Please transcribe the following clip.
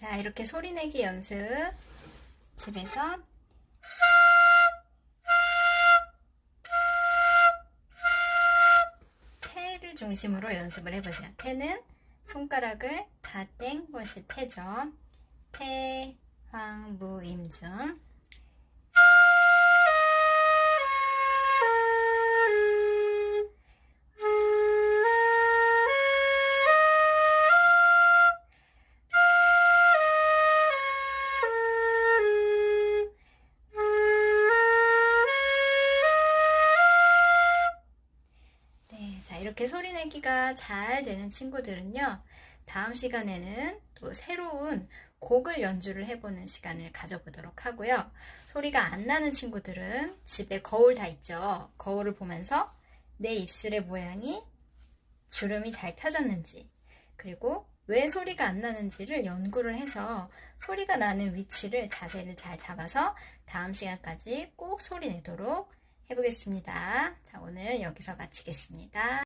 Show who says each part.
Speaker 1: 자, 이렇게 소리 내기 연습 집에서 태를 중심으로 연습을 해보세요. 태는 손가락을 다 뗀 것이 태죠. 태, 황, 무, 임 중. 자, 이렇게 소리 내기가 잘 되는 친구들은요, 다음 시간에는 또 새로운 곡을 연주를 해보는 시간을 가져보도록 하고요. 소리가 안 나는 친구들은 집에 거울 다 있죠. 거울을 보면서 내 입술의 모양이 주름이 잘 펴졌는지, 그리고 왜 소리가 안 나는지를 연구를 해서 소리가 나는 위치를 자세를 잘 잡아서 다음 시간까지 꼭 소리 내도록 해보겠습니다. 자, 오늘 여기서 마치겠습니다.